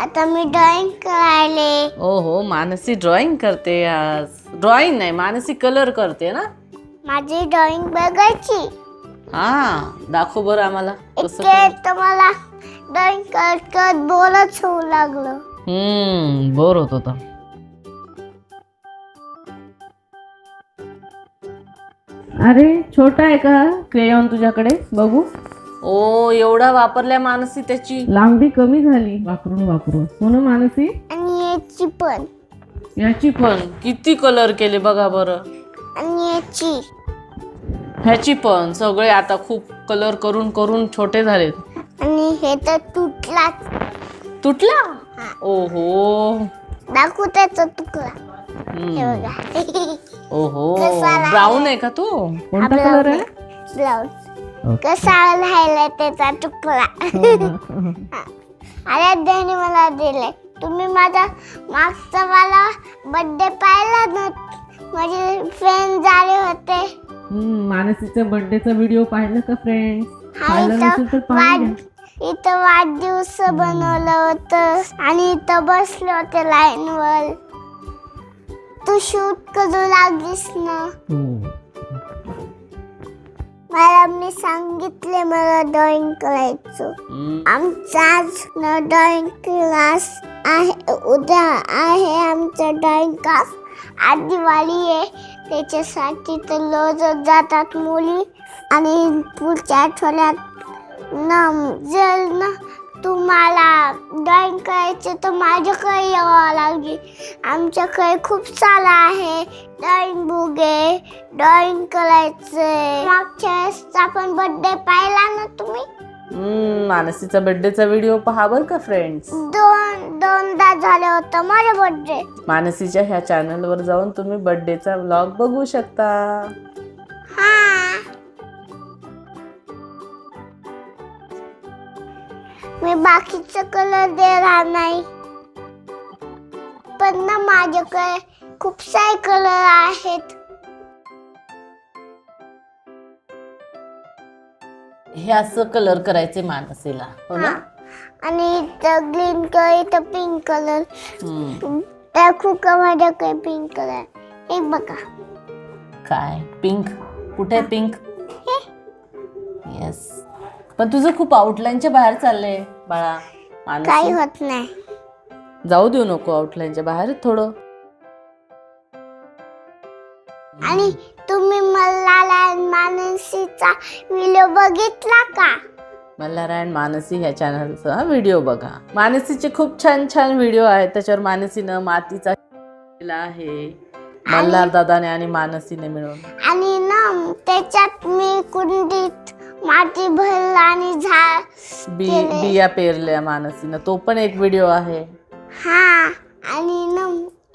आता मी ड्रॉइंग करायले. ओ हो मानसी ड्रॉइंग करते आज. ड्रॉइंग नाही मानसी कलर करते ना? माझी ड्रॉइंग बघायची. हा दाखव बरं आम्हाला. कसं इतके तर मला ड्रॉइंग करत करत बोलच होऊ लागलं. हम्म बोर होत होता. अरे छोटा आहे का क्रेयॉन तुझ्याकडे? बघू. ओ एवढा वापरल्या मानसी त्याची. लांबी कमी झाली. वापरून वापरून. हो ना मानसी? आणि याची पण. याची पण. किती कलर केले बघा बरं. आणि याची. ह्याची पण. सगळे आता खूप कलर करून करून छोटे झालेत. आणि हे तर तुटलाच. तुटला? ओहो. दाखवू त्याचा हम्म. हे बघा. ओहो. कसा? ब्राऊन आहे का तो? कोणता कलर आहे? ब्लाऊज. कसा राहिला त्याचा तुकडा अरे त्याने मला दिले. तुम्ही माझा मागचा मला बर्थडे पाहिला ना? माझे फ्रेंड झाले होते. हम्म, मानसीच्या बर्थडेचा व्हिडिओ पाहिला का फ्रेंड इथं वाढदिवस बनवलं होतं आणि इथं बसले होते लाईन वर तू शूट करू लागलीस ना? मी सांगितले मला ड्रॉइंग करायचं. आमचा आज न ड्रॉइंग क्लास आहे. उद्या आहे आमचा ड्रॉइंग क्लास आज दिवाळी आहे. त्याच्यासाठी तर रोजच जातात मुली. आणि पुढच्या आठवड्यात ना जर ना तुम्हाला ड्रॉइंग करायचे तर माझ्याकडे यावं लागेल. आमच्याकडे खूप सारं आहे. ड्रॉइंग बुक आहे ड्रॉइंग करायचंय. मागच्या वेळेस आपण बर्थडे पाहिला ना तुम्ही? हम्म, मानसीचा बर्थडेचा व्हिडिओ पहा बर का फ्रेंड्स दोन दोनदा झालं होतं माझा बर्थडे मानसीच्या ह्या चॅनलवर जाऊन तुम्ही बर्थडेचा व्लॉग बघू शकता. हा. मी बाकीचा कलर देणार नाही. पण ना माझ्याकडे खूप सारे कलर आहेत. हे असं कलर करायचे मानसीला हो ना? आणि इथं ग्रीन कलर इथं पिंक कलर हम्म, त्या खूप माझ्याकडे पिंक कलर हे बघा. काय? पिंक कुठे पिंक हे. येस पण तुझं खूप आउटलाईनच्या बाहेर चाललंय बाळा काही होत नाही. जाऊ देऊ नको आउटलाईनच्या बाहेर थोडं. आणि तुम्ही मल्हार मानसीचा व्हिडिओ बघितला का? मल्हारायण मानसी ह्या चॅनलचा व्हिडिओ बघा. मानसीचे खूप छान छान व्हिडिओ आहेत. त्याच्यावर मानसीनं मातीचा केला आहे. मल्हार दादाने आणि मानसीने मिळून. आणि ना त्याच्यात मी कुंडीत माती भरलं आणि झाड बी केले. बिया पेरल्या मानसीनं. तो पण एक व्हिडिओ आहे. हा आणि ना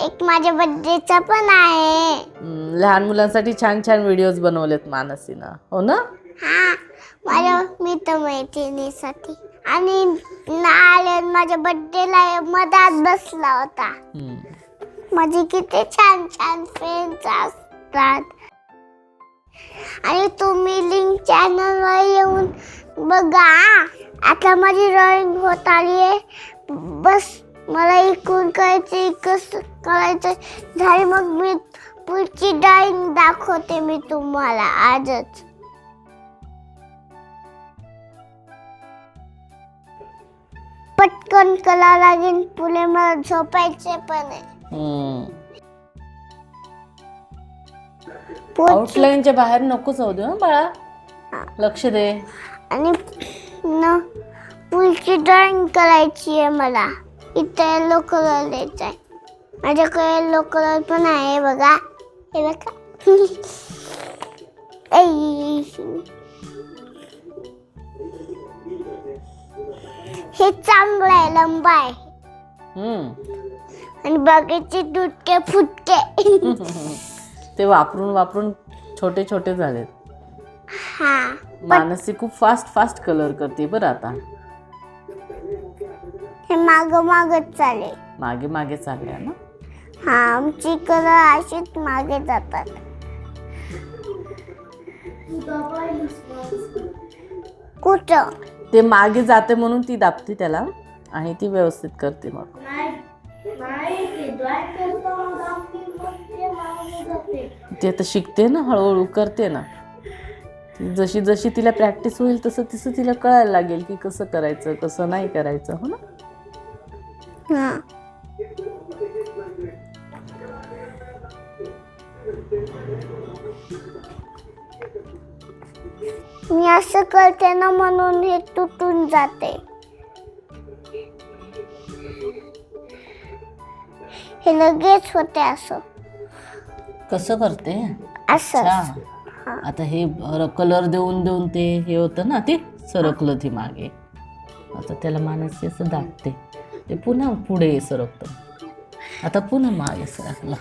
एक माझ्या बर्थडेचा पण आहे. हम्म, लहान मुलांसाठी छान छान व्हिडिओज बनवलेत मानसीनं. हो ना? हा माझ्या मित्र मैत्रिणीसाठी. आणि नाले माझ्या बर्थडेला मधात बसला होता. हम्म. माझे किती छान छान फ्रेंड्स असतात. आणि तुम्ही लिंक चॅनलवर येऊन बघा. आता माझी ड्रॉइंग होत आली आहे बस. मला इकडून करायचं कसं करायचं. झाली मग मी पुढची ड्रॉइंग दाखवते मी तुम्हाला आजच. पटकन कला लागेल पुढे मला झोपायचे पण आहे. पुढची आउटलाईनच्या बाहेर नको जाऊ दे हं बाळा. लक्ष दे. आणि न पुढची ड्रॉइंग करायची आहे मला. इथे येलो कलर द्यायचा आहे माझ्याकडे येलो कलर पण आहे बघा. हे बघा. हे चांगलं आहे लंब आहे. आणि बाकीचे तुटके फुटके. ते वापरून वापरून छोटे छोटे झालेत. हा. मानसी खूप फास्ट फास्ट कलर करते बरं आता. हे माग मागच चालेल. मागे मागे चालल्या ना? हा आमची कलर अशीच मागे जातात. कुठं? ते मागे जाते म्हणून ती दाबते त्याला आणि ती व्यवस्थित करते मग. ती आता शिकते ना हळूहळू करते ना. ती जशी जशी तिला प्रॅक्टिस होईल तसं तसं तिला कळायला लागेल की कसं करायचं कसं नाही करायचं हो ना? हा. मी असं करते ना म्हणून हे तुटून जाते. हे लगेच होते असं. कसं करते? असं. अच्छा. आता हे कलर देऊन देऊन ते हे होतं ना ते सरकलं ती मागे. आता त्याला माणूस असं दाबते ते पुन्हा पुढे सरकतं आता पुन्हा मागे सरकलं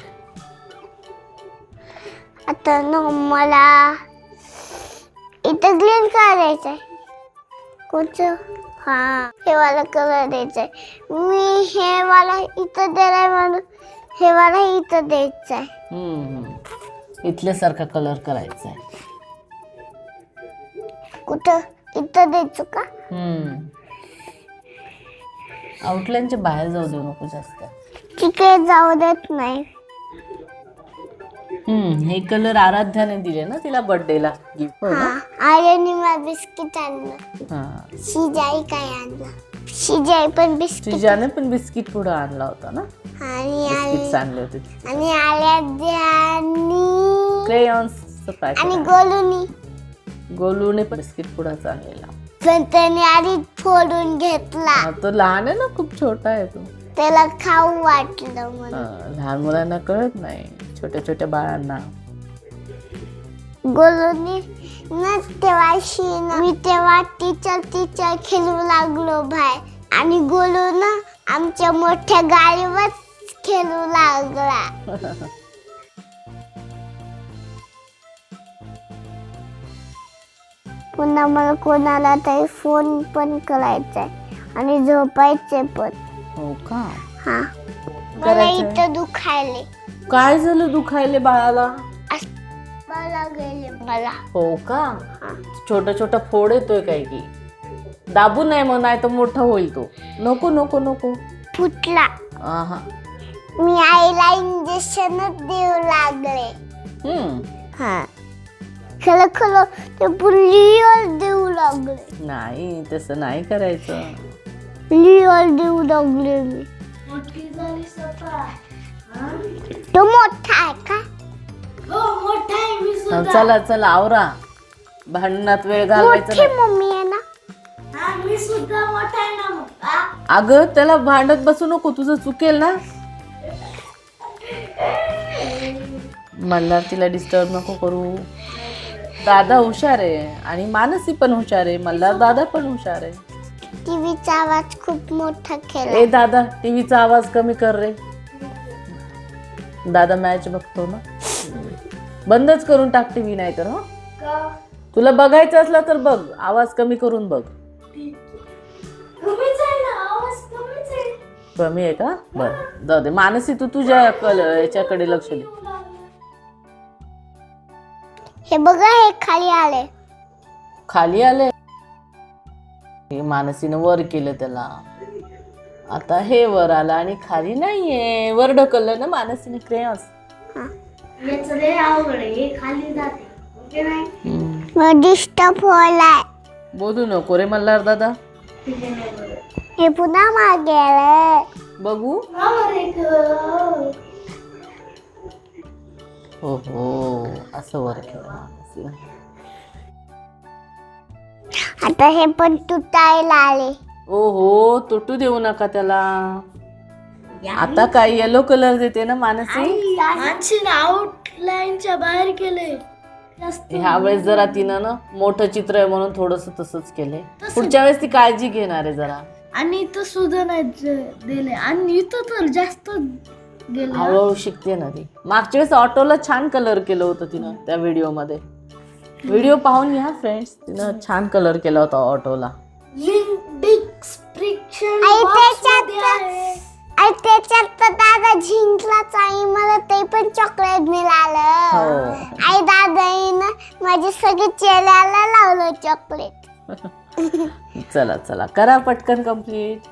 आता ना मला इथं ग्रीन करायचंय. कोणचं? हा हे वाला कलर द्यायचंय. मी हे वाला इथं दिलाय म्हणून हे वाला इथं द्यायचंय. हम्म. इथल्यासारखा कलर करायचा आहे कुठं? इथं द्यायचं का? हम्म. आउटलाईनच्या बाहेर जाऊ देऊ नको जास्त. तिकडे जाऊ देत नाही. हम्म हे कलर आराध्याने दिले ना तिला बर्थडेला गिफ्ट हो ना आर्यनी मला बिस्किट आणलं. हा. शिजाई काय आणलं? शिजाई पण बिस्किट पण बिस्किट पुढं आणला होता ना? आणि बिस्किट आणले होते आणि आल्यानी क्रेयॉन्स आणि गोलूनी. गोलूने पण बिस्किट पुढाच आणलेला. पण त्याने आधी फोडून घेतला. हा, तो लहान आहे ना खूप छोटा आहे तो. त्याला खाऊ वाटलं म्हणून. हा, लहान मुलांना कळत नाही छोट्या छोट्या बाळांना. गोलूनी ना तेव्हाशी ना मी तेव्हा टीचर टीचर खेळू लागलो बाहेर. आणि गोलू ना आमच्या मोठ्या गाडीवर खेळू लागला. पुन्हा मला कोणाला तरी फोन पण करायचाय. आणि झोपायचे पण. हो का? हा. मला करायचंय. इथं दुखायले काय झालं दुखायले बाळाला? मला गेले मला. हो का. छोटा छोटा फोड येतोय काय की. दाबू नये मग नाही तर मोठा होईल तो. नको नको नको. फुटला. आहा. मी आईला इंजेक्शनच देऊ लागले. हम्म. हा. खरं खरं ते पुलियर देऊ लागले. नाही तसं नाही करायचं. लियर देऊ लागले मी. तो मोठा आहे का? हा, चला चला आवरा. भांडणात वेळ घालवायचा मोठी नाही. मम्मी आहे ना? अगं त्याला भांडत बसू नको तुझं चुकेल ना? मल्हार तिला डिस्टर्ब नको करू. दादा हुशार आहे आणि मानसी पण हुशार आहे मल्हार दादा पण हुशार आहे. टीव्हीचा आवाज खूप मोठा केला. ए दादा टीव्हीचा आवाज कमी कर रे. दादा मॅच बघतो ना. बंदच करून टाक टीव्ही नाही तर हं? तुला बघायचं असला तर बघ आवाज कमी करून बघ. कमी आहे का? बर जाऊ दे. मानसी तू तुझ्या कल याच्याकडे लक्ष दे. हे बघा हे खाली आले. खाली आले? हे मानसीनं वर केलं त्याला. आता हे वर आलं आणि खाली नाहीये. वर ढकललं ना मानसीने क्रेयॉन्स. डिस्टर्ब होलाय. बोलू नको रे मल्हार दादा हे पुन्हा मागे आलंय. बघू. हो हो असं वर केलं मानसीनं. आता हे पण तुटायला आले. ओ हो तुटू देऊ नका त्याला. आता काय येलो कलर देते ना मानसी? माणसीनं आउटलाईनच्या बाहेर गेले ह्या वेळेस जरा तिनं ना मोठं चित्र आहे म्हणून थोडस तसंच केलंय पुढच्या वेळेस ती काळजी घेणार आहे जरा. आणि इथं सुद्धा नाही ज- दिले. आणि इथं तर जास्त गेले. हळूहळू शिकते ना ती. मागच्या वेळेस ऑटोला छान कलर केलं होतं तिनं त्या व्हिडिओमध्ये. व्हिडिओ पाहून घ्या फ्रेंड्स तिनं छान कलर केला होता ऑटोला. आणि त्याच्यात तर दादा जिंकलाच आणि मला ते पण चॉकलेट मिळालं. हो. आई दादाईनं माझे सगळे चेहऱ्याला लावलं चॉकलेट चला चला. करा पटकन कंप्लीट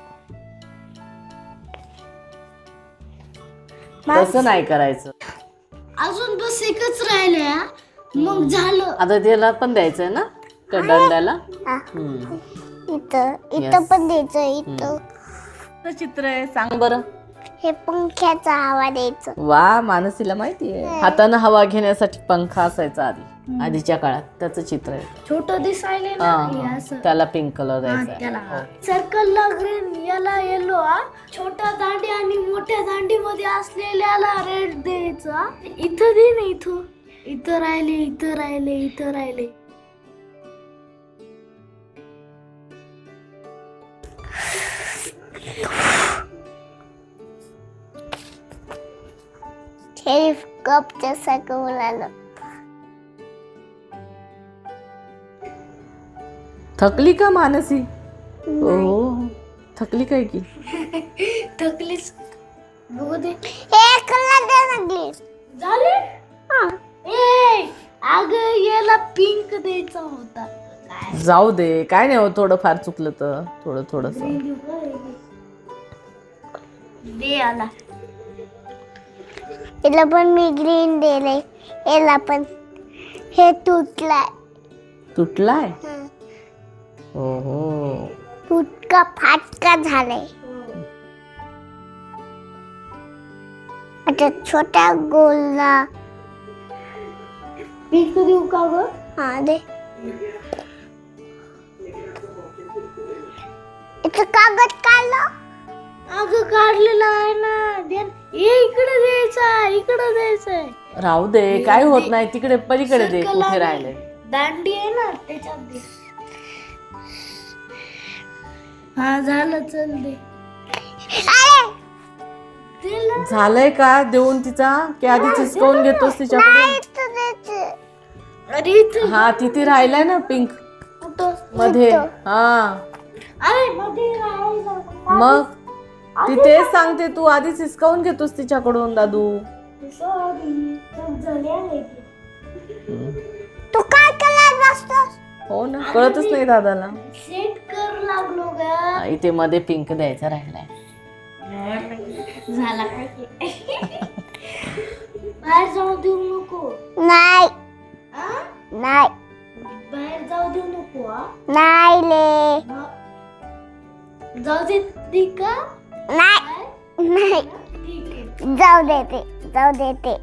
तसं नाही करायचं. अजून बस एकच राहिलंय मग झालं. आता त्याला पण द्यायचंय ना त्या दंडाला हम्म. इथं इथं Yes. पण द्यायचं इथं. चित्र आहे सांग बरं. हे पंख्याचा हवा द्यायचं. वा मानसीला माहिती आहे. हातानं हवा घेण्यासाठी पंखा असायचा आधी आधीच्या काळात. त्याचं चित्र आहे. छोट दिसायले हा, हा. त्याला पिंक कलर द्यायचा आहे. हो. सर्कलला ग्रीन याला येलो छोट्या दांडी आणि मोठ्या दांडी मध्ये असलेल्याला रेड द्यायचा इथं दे ना इथं. इथं राहिले इथं राहिले इथं राहिले. कपच्या सारखं बोलायला. थकली का मानसी? हो थकली काय की? थकलीच. बघू दे. ए कलर दे ना ग्लीस झाले? ए अग याला पिंक द्यायचा होता. जाऊ दे काय नाही हो थोडं फार चुकलं तर थोडं थोडस. दे आला. याला पण मी ग्रीन दिले याला पण. हे तुटलाय. तुटलाय? हो. हो तुटका फाटका झालाय. आता छोट्या गोलला. पिंक देऊ का ग? हा दे. कागद काढलं. अगं काढलेलं आहे ना. इकडे द्यायचंय राहू दे काय होत नाही तिकडे पलीकडे दे Circle कुठे. राहिले. दांडी आहे ना त्याच्यात दे. हा झालं चल दे. दिलं झालंय का देऊन तिचा? की आधी चिसकवून घेतोस अरे इथं हा तिथे राहिलाय ना पिंक. कुठं? मध्ये. हा. अरे मध्ये राहिलं मग? ती तेच सांगते तू आधी चिसकावून घेतोस तिच्याकडून दादू. तू काय केलं नसतोस हो ना कळतच नाही दादाला. सेट कर लागलो गा. इथे मध्ये पिंक द्यायचा राहिलाय. झाला काय बाहेर जाऊ देऊ नको. नाही. नाही. बाहेर जाऊ देऊ नको नाही ले. जाऊ दे का? नाही. नाही. ठीक आहे. जाऊ देते जाऊ देते.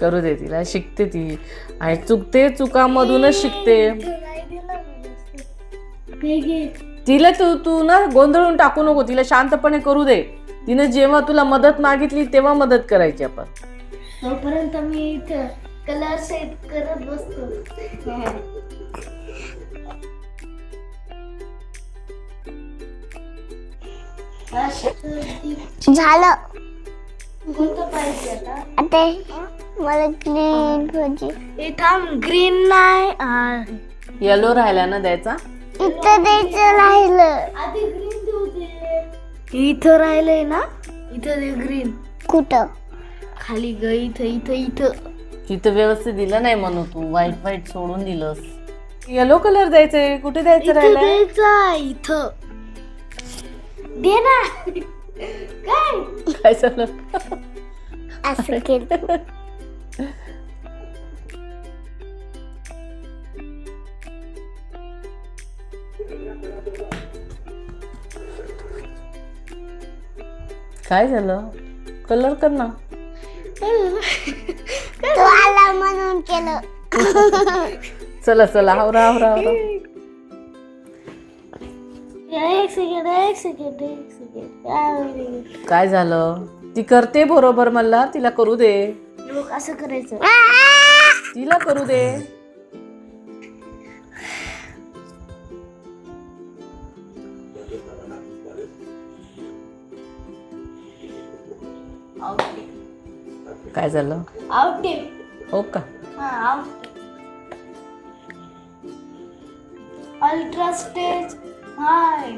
करू दे तिला. शिकते ती. आणि चुकते चुकामधूनच शिकते. तिला तू तू ना गोंधळून टाकू नको. तिला शांतपणे करू दे. तिने जेव्हा तुला मदत मागितली तेव्हा मदत करायची आपण. तोपर्यंत मी इथं कलर सेट करत बसतो. झालं. आता? आता मला ग्रीन पाहिजे इथं ग्रीन नाही येलो राहिला ना द्यायचा? इथं द्यायचं राहिलं. इथं राहिलंय ना? इथं दे ग्रीन कुठं? खाली ग इथं इथं इथं. इथं व्यवस्थित दिलं नाही म्हणू तू. वाईट वाईट सोडून दिलंस. येलो कलर द्यायचंय. कुठे द्यायचं इथं द्यायचा इथं. दे ना काय? काय झालं? असं केलं काय झालं? कलर कर ना. तू आला म्हणून केलं. चला चला. आवरा आवरा आवरा. एक सेकंड एक सेकंड एक सेकंड काय झालं? ती करते बरोबर मला तिला करू दे. लोक असं करायचं तिला करू दे. काय झालं? आउट हो का? हा आउट अल्ट्रा स्टेज हाय.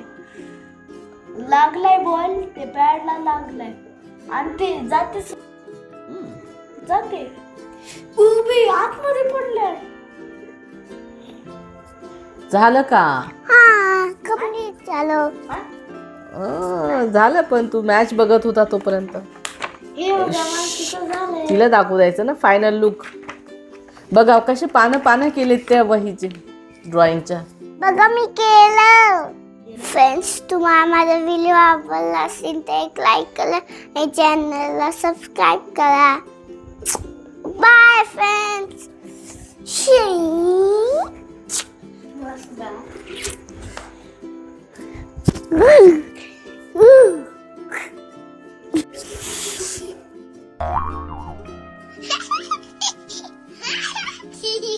लागलाय बॉल ते पॅडला लागलाय. आणि ते जाते जाते. उभी आतमध्ये पडलाय. झालं का? हा झालं अं, झालं पण तू मॅच बघत होता तोपर्यंत. हे बघा मला तिथं झालंय. तिला दाखवू द्यायचं ना फायनल लुक बघा कसे पानं पानं केलेत त्या वहीचे ड्रॉइंगच्या Bagami kela. Friends, to my video, please like, take like, and channel, subscribe, kala. Bye, friends. She.